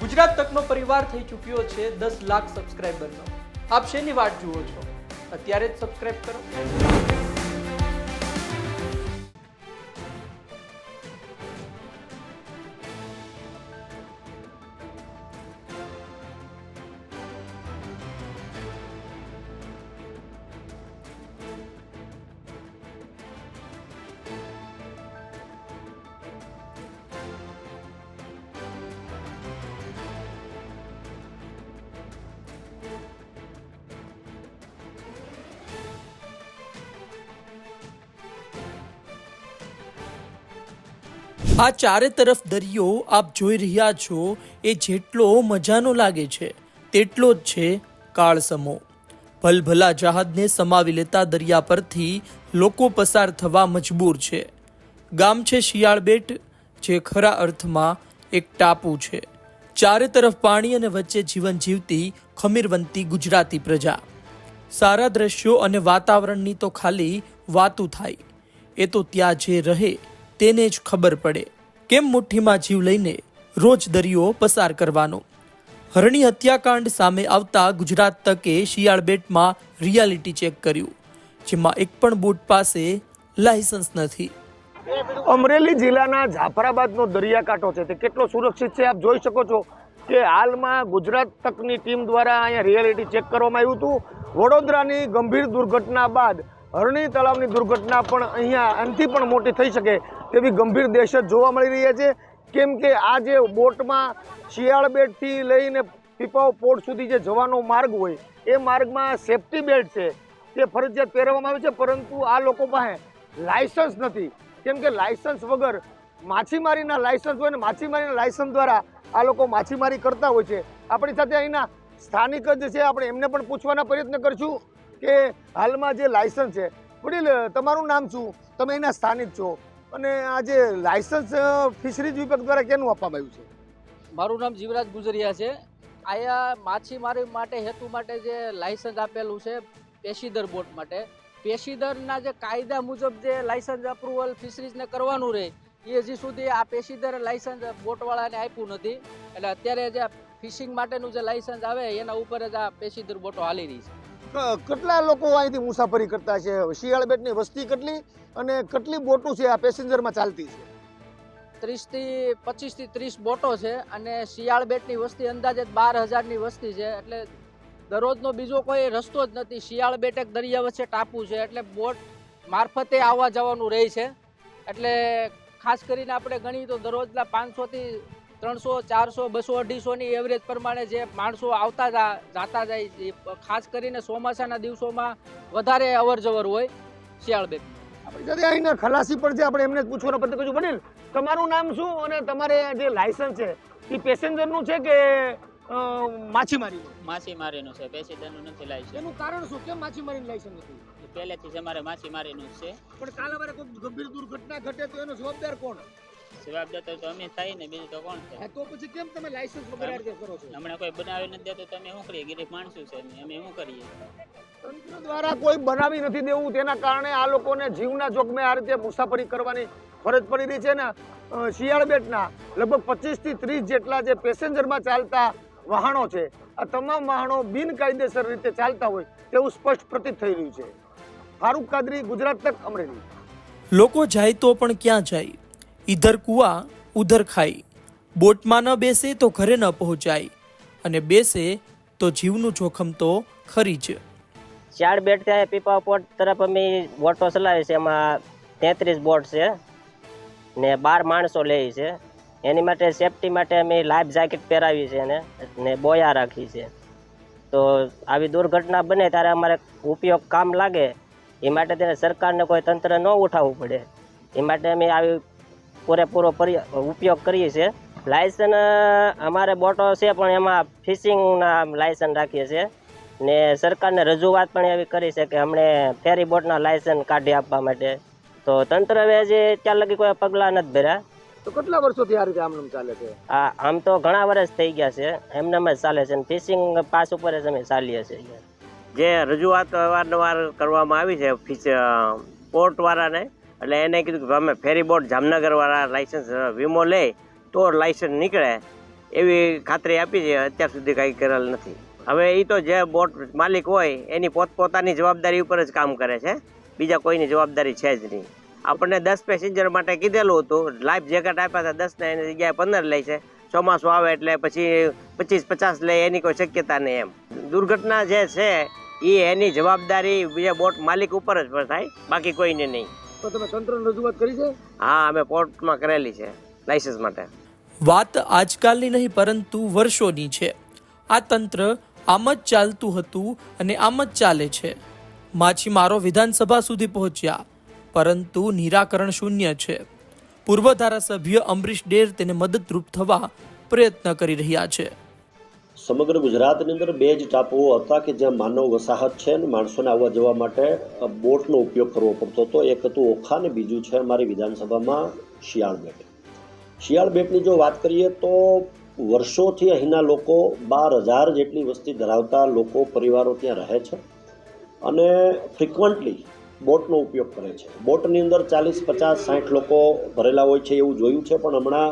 ગુજરાત તકનો પરિવાર થઈ ચૂક્યો છે દસ લાખ સબસ્ક્રાઈબરનો આપ શેની વાટ જુઓ છો? અત્યારે જ સબસ્ક્રાઈબ કરો. આ ચારે તરફ દરિયો આપ જોઈ રહ્યા છો, એ જેટલો મજાનો લાગે છે, તેટલો જ છે કાળસમો. ભલભલા જહાજને સમાવી લેતા દરિયા પરથી લોકો પસાર થવા મજબૂર છે. ગામ છે શિયાળબેટ, જે ખરા અર્થમાં એક ટાપુ છે. ચારે તરફ પાણી અને વચ્ચે જીવન જીવતી ખમીરવંતી ગુજરાતી પ્રજા. સારા દ્રશ્યો અને વાતાવરણની તો ખાલી વાતું થાય. એ તો ત્યાં જે રહે તેને જ ખબર પડે. કેમ મુઠ્ઠીમાં જીવ લઈને રોજ દરિયો પસાર કરવાનો? હરણી હત્યાકાંડ સામે આવતા ગુજરાત તકે શિયાળબેટમાં રિયાલિટી ચેક કર્યું, જેમાં એક પણ બોટ પાસે લાયસન્સ નથી. અમરેલી જિલ્લાના જાફરાબાદનો દરિયાકાંઠો છે તે કેટલો સુરક્ષિત છે આપ જોઈ શકો છો કે હાલમાં ગુજરાત તકની ટીમ દ્વારા અહીંયા રિયાલિટી ચેક કરવામાં આવ્યું હતું. વડોદરાની ગંભીર દુર્ઘટના બાદ હરણી તળાવની દુર્ઘટના પણ અહીંયા આનાથી પણ મોટી થઈ શકે તેવી ગંભીર દહેશત જોવા મળી રહી છે. કેમ કે આ જે બોટમાં શિયાળ બેટથી લઈને પીપાવ પોર્ટ સુધી જે જવાનો માર્ગ હોય, એ માર્ગમાં સેફટી બેલ્ટ છે. તે ફરજિયાત પહેરવામાં આવે છે, પરંતુ આ લોકો પાસે લાયસન્સ નથી. કેમ કે લાયસન્સ વગર માછીમારીના લાયસન્સ હોય ને માછીમારીના લાયસન્સ દ્વારા આ લોકો માછીમારી કરતા હોય છે. આપણી સાથે અહીંના સ્થાનિક જ છે, આપણે એમને પણ પૂછવાના પ્રયત્ન કરશું. કે હાલમાં જે લાયસન્સ છે, વડીલ, તમારું નામ શું? તમે એના સ્થાનિક છો. અને આ જે લાયસન્સ ફિશરીઝ વિભાગ દ્વારા કેનું આપવામાં આવ્યું છે? મારું નામ જીવરાજ ગુજરિયા છે. આયા માછીમારી માટે, હેતુ માટે જે લાયસન્સ આપેલું છે પેશીદર બોટ માટે. પેશીદરના જે કાયદા મુજબ જે લાયસન્સ અપ્રુવલ ફિશરીઝને કરવાનું રહે, એ હજી સુધી આ પેશીદર લાયસન્સ બોટવાળાને આપ્યું નથી. એટલે અત્યારે જે ફિશિંગ માટેનું જે લાયસન્સ આવે, એના ઉપર જ આ પેશીદર બોટો હાલી રહી છે. કેટલા લોકો અહીંથી મુસાફરી કરતા છે? શિયાળબેટની વસ્તી કેટલી અને કેટલી બોટો છે આ પેસેન્જરમાં ચાલતી છે? ત્રીસથી, પચીસથી ત્રીસ બોટો છે અને શિયાળ બેટની વસ્તી અંદાજે બાર હજારની વસ્તી છે. એટલે દરરોજનો બીજો કોઈ રસ્તો જ નથી. શિયાળ બેટ એક દરિયા વચ્ચે ટાપુ છે, એટલે બોટ મારફતે આવવા જવાનું રહે છે. એટલે ખાસ કરીને આપણે ગણીએ તો દરરોજના પાંચસોથી ત્રણસો ચારસો બસો અઢીસોની એવરેજ પ્રમાણે જે માણસો આવતા જા જાતા જાય છે ખાસ કરીને ચોમાસાના દિવસોમાં વધારે અવર જવર હોય શિયાળ બેટ આપણી અહીંના ખલાસી પર છે આપણે એમને જ પૂછવાનો પત્ર કરશું બને તમારું નામ શું અને તમારે જે લાયસન્સ છે એ પેસેન્જરનું છે કે માછીમારી માછીમારીનું? છે પેસેન્જરનું નથી લાયસન્સ એનું કારણ શું? કેમ માછીમારીનું લાયસન્સ નથી? પહેલેથી જ અમારે માછીમારીનું છે. પણ કાલે અમારે કોઈ ગંભીર દુર્ઘટના ઘટે તો એનો જવાબદાર કોણ? જવાબદાર તો અમે થાય ને બીજું તો કોણ છે તો પછી કેમ તમે લાયસન્સ વગર આ કરો છો? હમણાં કોઈ બનાવી નથી દેતો તમે શું કરીએ? ગરીબ માણસો છે અમે અમે શું કરીએ? તંત્ર દ્વારા કોઈ બનાવી નથી દેવું તેના કારણે આ લોકોને જીવના જોખમે આ રીતે મુસાફરી કરવાની ફરજ પડી રહી છે ને શિયાળ શિયાળબેટના લગભગ પચીસથી ત્રીસ જેટલા જે પેસેન્જરમાં ચાલતા વાહનો છે આ તમામ વાહનો બિનકાયદેસર રીતે ચાલતા હોય તેવું સ્પષ્ટ પ્રતીત થઈ રહ્યું છે. ફારૂક કાદરી ગુજરાત તક અમરેલી. લોકો જાય તો પણ ક્યાં જાય? ઈધર કુવા ઉધર ખાઈ. બોટમાં ન બેસે તો ઘરે ન પહોંચાય. અને બેસે તો જીવનું જોખમ તો ખરી જ. ચાર બેટ ત્યાં પીપા પોર્ટ તરફ અમે બોટો ચલાવી છે એમાં તેત્રીસ બોટ છે ને બાર માણસો લે છે. એની માટે સેફટી માટે અમે લાઈફ જેકેટ પહેરાવી છે એને ને બોયા રાખી છે તો આવી દુર્ઘટના બને ત્યારે અમારે ઉપયોગ કામ લાગે. એ માટે તેને સરકારને કોઈ તંત્ર ન ઉઠાવવું પડે. એ માટે અમે આવી પૂરેપૂરો પરી- ઉપયોગ કરીએ છીએ. લાયસન્સ અમારે બોટો છે પણ એમાં ફિશિંગના લાયસન્સ રાખીએ છીએ. ને સરકારને રજૂઆત પણ એવી કરી છે કે અમને ફેરી બોટના લાયસન્સ કાઢી આપવા માટે. તો તંત્ર હવે હજી ત્યાં લગી કોઈ પગલાં નથી ભર્યા. તો કેટલા વર્ષોથી આ રીતે આમનામ ચાલે છે? આ આમ તો ઘણા વર્ષ થઈ ગયા છે. એમનેમ જ ચાલે છે ફિશિંગ પાસ ઉપર જ અમે ચાલીએ છીએ. જે રજૂઆત અવારનવાર કરવામાં આવી છે ફિશ પોર્ટવાળાને એટલે એને કીધું કે અમે ફેરી બોટ જામનગરવાળા લાઇસન્સ વીમો લે તો લાઇસન્સ નીકળે. એવી ખાતરી આપી છે, અત્યાર સુધી કાંઈ કરેલ નથી. હવે એ તો જે બોટ માલિક હોય, એની પોતપોતાની જવાબદારી ઉપર જ કામ કરે છે. બીજા કોઈની જવાબદારી છે જ નહીં. આપણને દસ પેસેન્જર માટે કીધેલું હતું લાઈફ જેકેટ આપ્યા હતા, દસને એની જગ્યાએ પંદર લે છે. ચોમાસું આવે એટલે પછી પચીસ, પચાસ લે, એની કોઈ શક્યતા નહીં એમ. દુર્ઘટના જે છે એ એની જવાબદારી બીજા બોટ માલિક ઉપર જ થાય, બાકી કોઈને નહીં. તો તમે તંત્રને રજૂઆત કરી છે? હા અમે પોર્ટમાં કરેલી છે લાઇસન્સ માટે. વાત આજકાલની નહીં પરંતુ વર્ષોની છે. આ તંત્ર આમ જ ચાલતું હતું અને આમ જ ચાલે છે. માછીમારો વિધાનસભા સુધી પહોંચ્યા પરંતુ નિરાકરણ શૂન્ય છે. પૂર્વ ધારાસભ્ય અમરીશ ડેર તેને મદદરૂપ થવા પ્રયત્ન કરી રહ્યા છે. સમગ્ર ગુજરાતની અંદર બે જ ટાપુઓ હતા કે જ્યાં માનવ વસાહત છે અને માણસોને આવવા જવા માટે બોટનો ઉપયોગ કરવો પડતો હતો. એક હતું ઓખા અને બીજું છે અમારી વિધાનસભામાં શિયાળ બેટ. શિયાળ બેટની જો વાત કરીએ તો વર્ષોથી અહીંના લોકો બાર હજાર જેટલી વસ્તી ધરાવતા લોકો, પરિવારો ત્યાં રહે છે અને ફ્રિકવન્ટલી બોટનો ઉપયોગ કરે છે. બોટની અંદર ચાલીસ, પચાસ, સાઠ લોકો ભરેલા હોય છે એવું જોયું છે, પણ હમણાં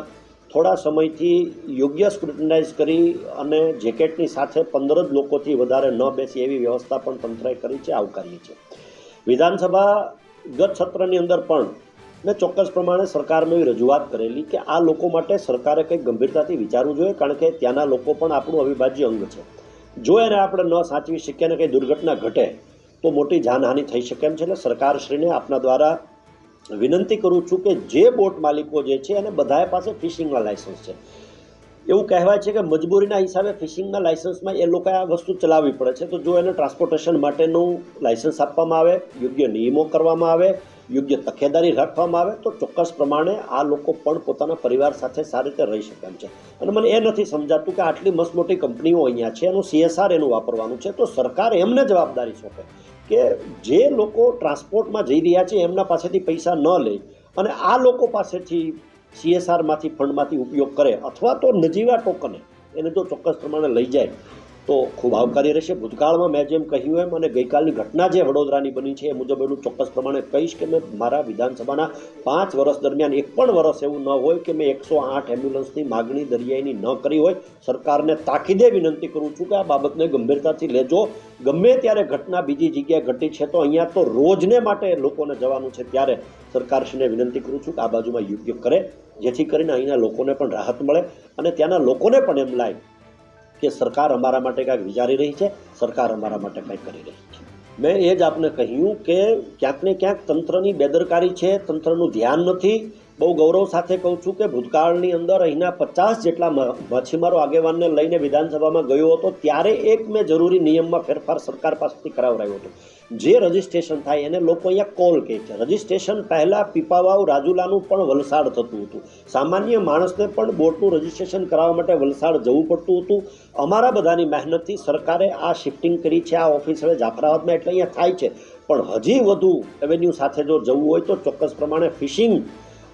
થોડા સમયથી યોગ્ય સ્ક્રુટનાઇઝ કરી અને જેકેટની સાથે પંદર જ લોકોથી વધારે ન બેસી એવી વ્યવસ્થા પણ તંત્રએ કરી છે આવકારીએ છીએ વિધાનસભા ગત સત્રની અંદર પણ મેં ચોક્કસ પ્રમાણે સરકારને એવી રજૂઆત કરેલી કે આ લોકો માટે સરકારે કંઈક ગંભીરતાથી વિચારવું જોઈએ, કારણ કે ત્યાંના લોકો પણ આપણું અવિભાજ્ય અંગ છે. જો એને આપણે ન સાચવી શકીએ અને કંઈ દુર્ઘટના ઘટે, તો મોટી જાનહાનિ થઈ શકે એમ છે, એટલે સરકારશ્રીને આપના દ્વારા વિનંતી કરું છું કે જે બોટ માલિકો જે છે એને બધાએ પાસે ફિશિંગના લાયસન્સ છે. એવું કહેવાય છે કે મજબૂરીના હિસાબે ફિશિંગના લાયસન્સમાં એ લોકોએ આ વસ્તુ ચલાવવી પડે છે. તો જો એને ટ્રાન્સપોર્ટેશન માટેનું લાયસન્સ આપવામાં આવે, યોગ્ય નિયમો કરવામાં આવે, યોગ્ય તકેદારી રાખવામાં આવે, તો ચોક્કસ પ્રમાણે આ લોકો પણ પોતાના પરિવાર સાથે સારી રીતે રહી શકે એમ છે. અને મને એ નથી સમજાતું કે આટલી મસ્ત મોટી કંપનીઓ અહીંયા છે, એનું સીએસઆર એનું વાપરવાનું છે. તો સરકાર એમને જવાબદારી સોંપે. કે જે લોકો ટ્રાન્સપોર્ટમાં જઈ રહ્યા છે, એમના પાસેથી પૈસા ન લે અને આ લોકો પાસેથી સીએસઆરમાંથી ફંડમાંથી ઉપયોગ કરે અથવા તો નજીવા ટોકને એને જો ચોક્કસ પ્રમાણે લઈ જાય તો ખૂબ આવકારી રહેશે. ભૂતકાળમાં મેં જેમ કહ્યું એમ અને ગઈકાલની ઘટના જે વડોદરાની બની છે, એ મુજબ એનું ચોક્કસ પ્રમાણે કહીશ કે મેં મારા વિધાનસભાના પાંચ વર્ષ દરમિયાન એક પણ વર્ષ એવું ન હોય કે મેં એકસો આઠ એમ્બ્યુલન્સની માગણી દરિયાઈની ન કરી હોય. સરકારને તાકીદે વિનંતી કરું છું કે આ બાબતને ગંભીરતાથી લેજો. ગમે ત્યારે ઘટના બીજી જગ્યાએ ઘટી છે, તો અહીંયા તો રોજને માટે લોકોને જવાનું છે ત્યારે સરકારશ્રીને વિનંતી કરું છું કે આ બાજુમાં યોગ્ય કરે, જેથી કરીને અહીંના લોકોને પણ રાહત મળે અને ત્યાંના લોકોને પણ એમ લાગે કે સરકાર અમારા માટે કાંઈક વિચારી રહી છે, સરકાર અમારા માટે કંઈક કરી રહી છે. મેં એ જ આપને કહ્યું કે ક્યાંક ને ક્યાંક તંત્રની બેદરકારી છે, તંત્રનું ધ્યાન નથી બહુ ગૌરવ સાથે કહું છું કે ભૂતકાળની અંદર અહીંના પચાસ જેટલા માછીમારો આગેવાનને લઈને વિધાનસભામાં ગયો હતો, ત્યારે એક મેં જરૂરી નિયમમાં ફેરફાર સરકાર પાસેથી કરાવરાયો હતો. જે રજિસ્ટ્રેશન થાય એને લોકો અહીંયા કોલ કહે છે. રજિસ્ટ્રેશન પહેલાં પીપાવાવ રાજુલાનું પણ વલસાડ થતું હતું. સામાન્ય માણસને પણ બોટનું રજિસ્ટ્રેશન કરાવવા માટે વલસાડ જવું પડતું હતું. અમારા બધાની મહેનતથી સરકારે આ શિફ્ટિંગ કરી છે. આ ઓફિસ હવે જાફરાબાદમાં એટલે અહીંયા થાય છે. પણ હજી વધુ એવેન્યુ સાથે જો જવું હોય તો ચોક્કસ પ્રમાણે ફિશિંગ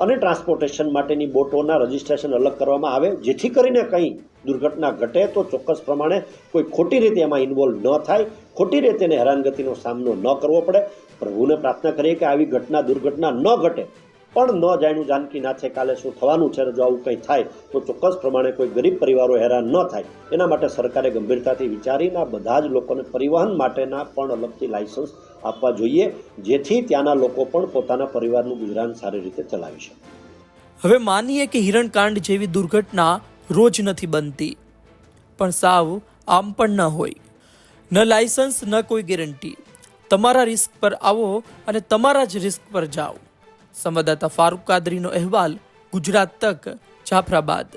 અને ટ્રાન્સપોર્ટેશન માટેની બોટોના રજિસ્ટ્રેશન અલગ કરવામાં આવે. જેથી કરીને કંઈ દુર્ઘટના ઘટે તો ચોક્કસ પ્રમાણે કોઈ ખોટી રીતે એમાં ઇન્વોલ્વ ન થાય. ખોટી રીતે એને હેરાનગતિનો સામનો ન કરવો પડે. પ્રભુને પ્રાર્થના કરીએ કે આવી ઘટના દુર્ઘટના ન ઘટે. પણ ન જાણ્યું જાનકી નાથે કાલે શું થવાનું છે જો આવું કંઈ થાય, તો ચોક્કસ પ્રમાણે કોઈ ગરીબ પરિવારો હેરાન ન થાય. એના માટે સરકારે ગંભીરતાથી વિચારીને બધા જ લોકોને પરિવહન માટેના પણ અલગથી લાયસન્સ આપવા જોઈએ, જેથી ત્યાંના લોકો પણ પોતાના પરિવારનું ગુજરાન સારી રીતે ચલાવી શકે. હવે માનીએ કે હિરણકાંડ જેવી દુર્ઘટના રોજ નથી બનતી. પણ સાવ આમ પણ ન હોય. ન લાયસન્સ, ન કોઈ ગેરંટી. તમારા રિસ્ક પર આવો અને તમારા જ રિસ્ક પર જાઓ. સંવાદદાતા ફારૂક કાદરીનો અહેવાલ ગુજરાત તક જાફરાબાદ.